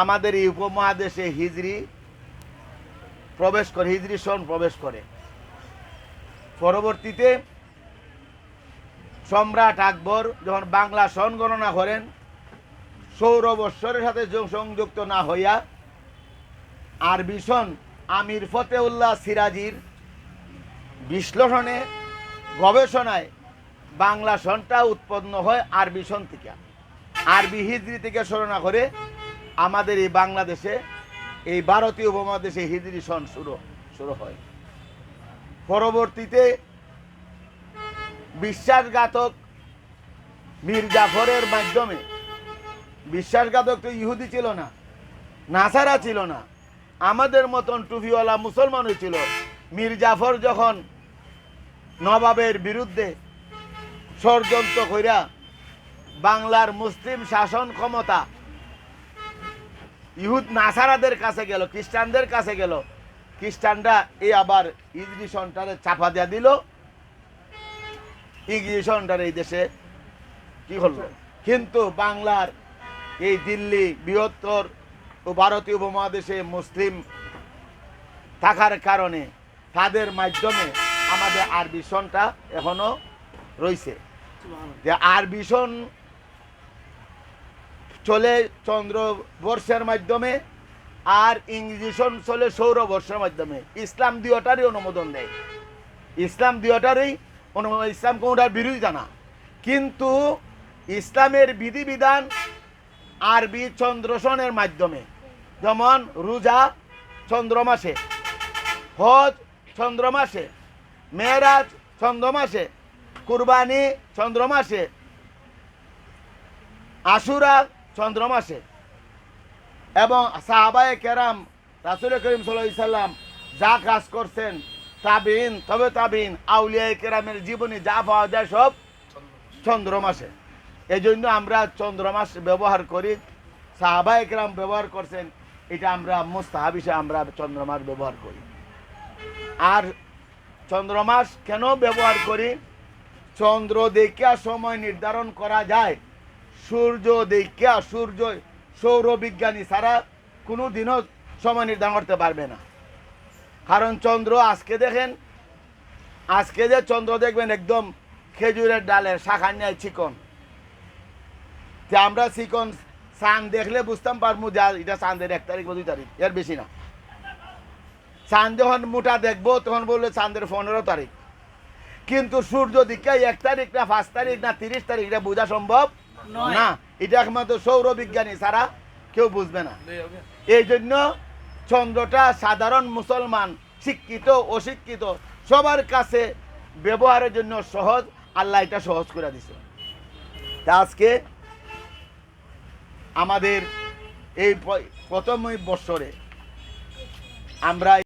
আমাদের এই উপমহাদেশে হিজরি প্রবেশ করে, হিজরি সন প্রবেশ করে। পরবর্তীতে সম্রাট আকবর যখন বাংলা সন গণনা করেন সৌর বৎসরের সাথে সংযুক্ত না হইয়া আরবি সন আমির ফতেউল্লাহ সিরাজির বিশ্লেষণে, গবেষণায় বাংলা সনটা উৎপন্ন হয় আরবি সন থেকে। আরবি হিজরি থেকে স্মরণা করে আমাদের এই বাংলাদেশে, এই ভারতীয় উপমহাদেশে হিজরি সন শুরু শুরু হয়। পরবর্তীতে বিশ্বাসঘাতক মীর জাফরের মাধ্যমে, বিশ্বাসঘাতক তো ইহুদি ছিল না, নাসারা ছিল না, আমাদের মতন টুপিওয়ালা মুসলমানই ছিল। মীর জাফর যখন নবাবের বিরুদ্ধে ষড়যন্ত্র কইরা বাংলার মুসলিম শাসন ক্ষমতা ইহুদ নাসারাদের কাছে গেল, খ্রিস্টানদের কাছে গেল। খ্রিস্টানরা এই আবার ইংলিশ সন্টারে চাপা দেওয়া দিল। ইংলিশ সন্টার এই দেশে কি হলো? কিন্তু বাংলার এই দিল্লি বৃহত্তর ও ভারতীয় উপমহাদেশে মুসলিম থাকার কারণে তাদের মাধ্যমে আমাদের আরবি সনটা এখনও রয়েছে যে আরবি সন চলে চন্দ্র চন্দ্রবর্ষের মাধ্যমে আর ইংরেজি সন চলে সৌরবর্ষের মাধ্যমে। ইসলাম দুইটারই অনুমোদন দেয়। ইসলাম দুইটারই অনুমোদন ইসলাম কোনটার বিরোধিতা না কিন্তু ইসলামের বিধিবিধান আরবি চন্দ্রসনের মাধ্যমে। যেমন রোজা চন্দ্রমাসে হজ চন্দ্রমাসে মেয়েরাজ চন্দ্রমাসে কুরবানি চন্দ্রমাসে আশুরা চন্দ্রমাসে। এবং সাহাবায়ে কেরাম রাসুল করিম সাল্লাম যা কাজ করছেন, তাবিন, তবে তাবিন আউলিয়া কেরামের জীবনী, যা পাওয়া যায় সব চন্দ্রমাসে। এই জন্য আমরা চন্দ্রমাস ব্যবহার করি, সাহাবায়ে কেরাম ব্যবহার করছেন, এটা আমরা মুস্তাহাব হিসেবে আমরা চন্দ্রমাস ব্যবহার করি। আর চন্দ্রমাস কেন ব্যবহার করি? চন্দ্র দেখিয়া সময় নির্ধারণ করা যায় সূর্য দেখিয়া সূর্য সৌর বিজ্ঞানী ছাড়া কোনো দিনও সময় নির্ধারণ করতে পারবে না। কারণ চন্দ্র আজকে দেখেন, আজকে যে চন্দ্র দেখবেন একদম খেজুরের ডালের শাখা নিয়ে চিকন। যে আমরা চিকন চাঁদ দেখলে বুঝতাম পারব যা এটা চাঁদের এক তারিখ বা দুই তারিখ, এর বেশি না। চাঁদ যখন মোটা দেখব, তখন বলল চাঁদের পনেরো তারিখ। কিন্তু সূর্য দিকে এক তারিখ না পাঁচ তারিখ না তিরিশ তারিখ, এটা বোঝা সম্ভব। না এটা একমাত্র সৌর বিজ্ঞানী ছাড়া কেউ বুঝবে না। এই জন্য চন্দ্রটা সাধারণ মুসলমান শিক্ষিত অশিক্ষিত সবার কাছে ব্যবহারের জন্য সহজ আল্লাহ এটা সহজ করে দিছে। তা আজকে আমাদের এই প্রথম বৎসরে আমরা